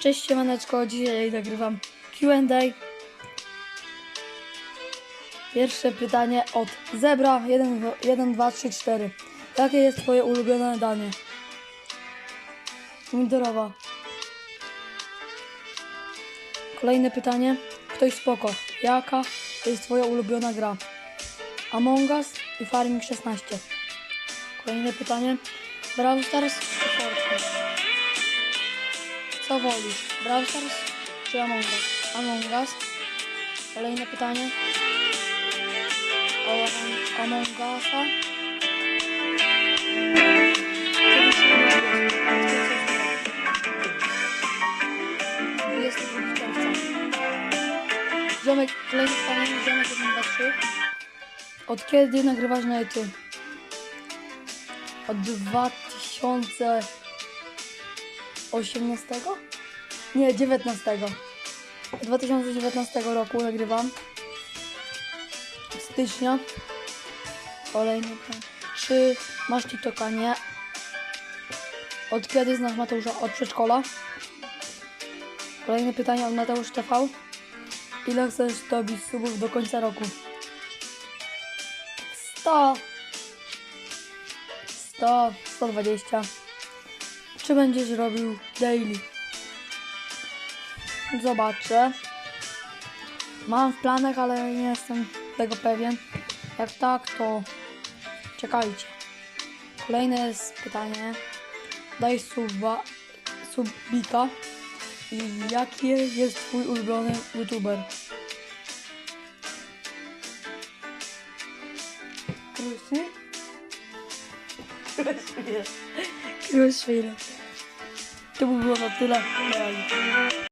Cześć siemaneczko, dzisiaj nagrywam Q&A. Pierwsze pytanie od Zebra 1, 1, 2, 3, 4. Jakie jest twoje ulubione danie? Pomidorowa. Kolejne pytanie. Ktoś spoko. Jaka jest twoja ulubiona gra? Among Us i Farming 16. Kolejne pytanie. Brawl Stars Fortnite? Co wolisz? Brawl Stars czy Among Us? Among Us. Kolejne pytanie. O Among- Usa. Kiedy się urodziłeś? 22 czerwca. Ziomek, kolejne pytanie. Ziomek 1, 2, 3. Od kiedy nagrywasz na YouTube? Od 2018? Nie, 19. 2019 roku nagrywam. Stycznia. Kolejny plan. Czy masz TikToka? Nie. Od kiedy znasz Mateusza? Od przedszkola. Kolejne pytanie od Mateusz TV. Ile chcesz dobić subów do końca roku? 100. 100, 120. Czy będziesz robił daily? Zobaczę. Mam w planach, ale nie jestem tego pewien. Jak tak, to czekajcie. Kolejne jest pytanie. Daj suba, subika. I jaki jest twój ulubiony youtuber? Krusy? Krusy. To de bu blok attığıyla